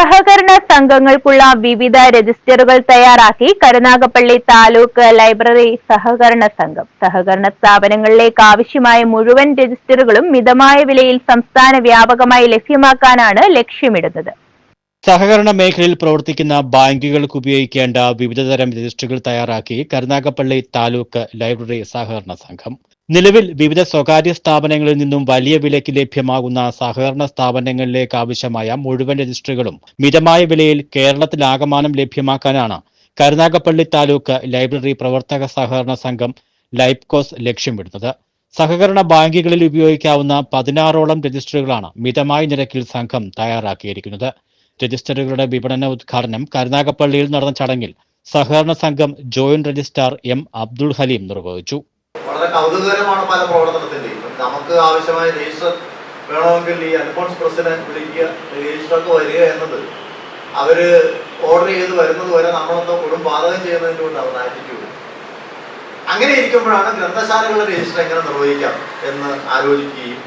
സഹകരണ സംഘങ്ങൾക്കുള്ള വിവിധ രജിസ്റ്ററുകൾ തയ്യാറാക്കി കരുനാഗപ്പള്ളി താലൂക്ക് ലൈബ്രറി സഹകരണ സംഘം. സഹകരണ സ്ഥാപനങ്ങളിലേക്ക് ആവശ്യമായ മുഴുവൻ രജിസ്റ്ററുകളും മിതമായ വിലയിൽ സംസ്ഥാന വ്യാപകമായി ലഭ്യമാക്കാനാണ് ലക്ഷ്യമിടുന്നത്. സഹകരണ മേഖലയിൽ പ്രവർത്തിക്കുന്ന ബാങ്കുകൾക്ക് ഉപയോഗിക്കേണ്ട വിവിധതരം രജിസ്റ്ററുകൾ തയ്യാറാക്കി കരുനാഗപ്പള്ളി താലൂക്ക് ലൈബ്രറി സഹകരണ സംഘം. നിലവിൽ വിവിധ സ്വകാര്യ സ്ഥാപനങ്ങളിൽ നിന്നും വലിയ വിലയ്ക്ക് ലഭ്യമാകുന്ന സഹകരണ സ്ഥാപനങ്ങളിലേക്ക് ആവശ്യമായ മുഴുവൻ രജിസ്റ്ററുകളും മിതമായ വിലയിൽ കേരളത്തിലാകമാനം ലഭ്യമാക്കാനാണ് കരുനാഗപ്പള്ളി താലൂക്ക് ലൈബ്രറി പ്രവർത്തക സഹകരണ സംഘം ലൈബ്കോസ് ലക്ഷ്യമിടുന്നത് സഹകരണ ബാങ്കുകളിൽ ഉപയോഗിക്കാവുന്ന പതിനാറോളം രജിസ്റ്ററുകളാണ് മിതമായ നിരക്കിൽ സംഘം തയ്യാറാക്കിയിരിക്കുന്നത്. രജിസ്റ്ററുകളുടെ വിപണന ഉദ്ഘാടനം കരുനാഗപ്പള്ളിയിൽ നടന്ന ചടങ്ങിൽ സഹകരണ സംഘം joint registrar M Abdul Haleem നിർവഹിച്ചു. വളരെ കൗതുകകരമാണ് പല പ്രവർത്തനത്തിന്റെയും. നമുക്ക് ആവശ്യമായ രജിസ്റ്റർ വേണമെങ്കിൽ ഈ അൽഫോൺസ് പ്രസിഡന്റ് വിളിക്കുക രജിസ്റ്റർക്ക് വരിക എന്നത് അവർ ഓർഡർ ചെയ്ത് വരുന്നത് വരെ നമ്മളൊന്ന് കൊടും ബാധകം ചെയ്യുന്നതിന്റെ കൊണ്ട് അവർ ആറ്റിറ്റ്യൂഡ് അങ്ങനെ ഇരിക്കുമ്പോഴാണ് ഗ്രന്ഥശാലകളുടെ രജിസ്റ്റർ എങ്ങനെ നിർവഹിക്കാം എന്ന് ആലോചിക്കുകയും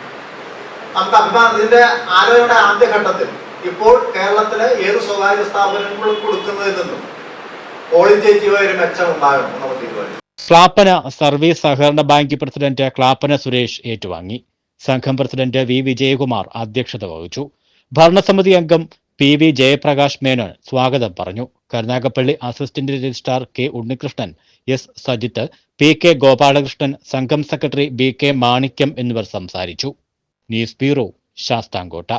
നമുക്ക് അഭിമാനം. ഇതിന്റെ ആലോചനയുടെ ആദ്യഘട്ടത്തിൽ ഇപ്പോൾ കേരളത്തിലെ ഏത് സ്വകാര്യ സ്ഥാപനങ്ങളും കൊടുക്കുന്നതിൽ നിന്നും ക്വാളിറ്റേറ്റീവായ ഒരു മെച്ചം ഉണ്ടാകണം നമ്മൾ തീരുമാനിച്ചു. ക്ലാപ്പന സർവീസ് സഹകരണ ബാങ്ക് പ്രസിഡന്റ് ക്ലാപ്പന സുരേഷ് ഏറ്റുവാങ്ങി. സംഘം പ്രസിഡന്റ് വി വിജയകുമാർ അധ്യക്ഷത വഹിച്ചു. ഭരണസമിതി അംഗം പി വി ജയപ്രകാശ് മേനോൻ സ്വാഗതം പറഞ്ഞു. Karunagappally assistant registrar K Unnikrishnan S Sajith P K Gopalakrishnan സംഘം സെക്രട്ടറി ബി കെ മാണിക്യം എന്നിവർ സംസാരിച്ചു. News bureau Sasthamkotta.